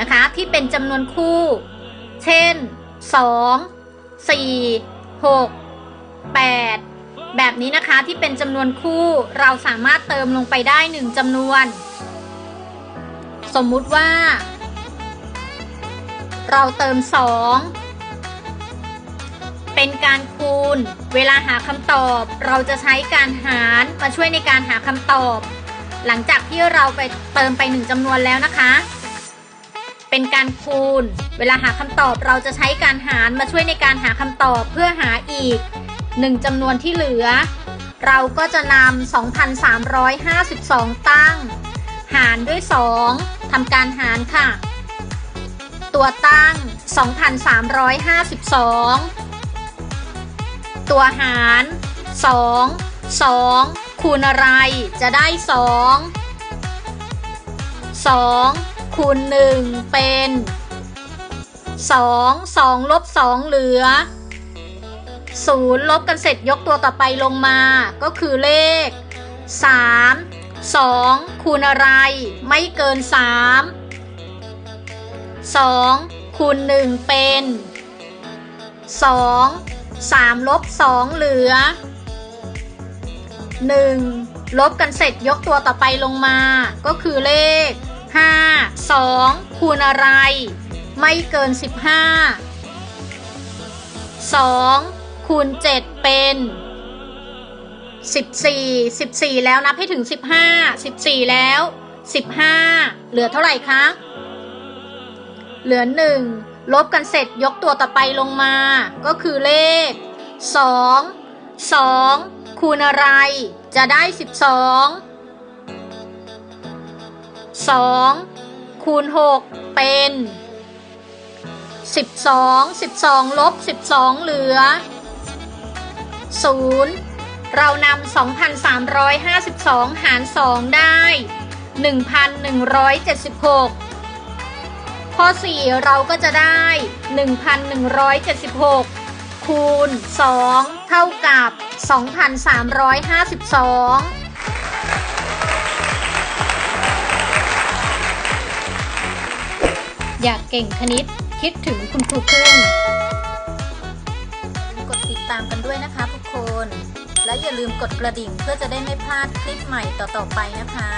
นะคะ ที่เป็นจำนวนคู่ เช่น 2 4 6 8 แบบนี้นะคะที่เป็นจำนวนคู่เราสามารถเติมลงไปได้1จำนวน สมมุติว่า เราเติม 2 เป็นการคูณ เวลาหาคำตอบ เราจะใช้การหารมาช่วยในการหาคำตอบ หลังจากที่เราไปเติมไปหนึ่งจำนวนแล้วนะคะ เป็นการคูณ เวลาหาคำตอบเราจะใช้การหารมาช่วยในการหาคำตอบเพื่อหาอีกหนึ่งจำนวนที่เหลือ เราก็จะนำ2,352 ตั้ง หารด้วย 2ทำการหารค่ะ ตัวตั้ง 2,352 ตัวหาร 2 2 คูณอะไรจะได้ 2 2 คูณ1เป็น2 2ลบ2เหลือ0ลบกันเสร็จยกตัวต่อไปลงมา ก็คือเลข3 2คูณอะไร ไม่เกิน3 2คูณ1เป็น2 3ลบ2เหลือ1ลบกันเสร็จยกตัวต่อไปลงมา ก็คือเลข 5 2 คูณอะไร ไม่เกิน 15 2 คูณ 7 เป็น 14 14 แล้วนับให้ถึง 15 14 แล้ว 15 เหลือเท่าไหร่คะ เหลือ 1 ลบกันเสร็จยกตัวต่อไปลงมา ก็คือเลข 2 2 คูณอะไร จะได้ 12 2คูณ6เป็น 12 12 ลบ 12 เหลือ 0 เรานำ 2,352 หาร 2 ได้ 1,176 ข้อ 4 เราก็จะได้ 1,176 คูณ 2 เท่ากับ 2,352 อยากเก่งคณิต คิดถึงคุณครูพึ่งกดติดตามกันด้วยนะคะทุกคน และอย่าลืมกดกระดิ่งเพื่อจะได้ไม่พลาดคลิปใหม่ต่อๆไปนะคะ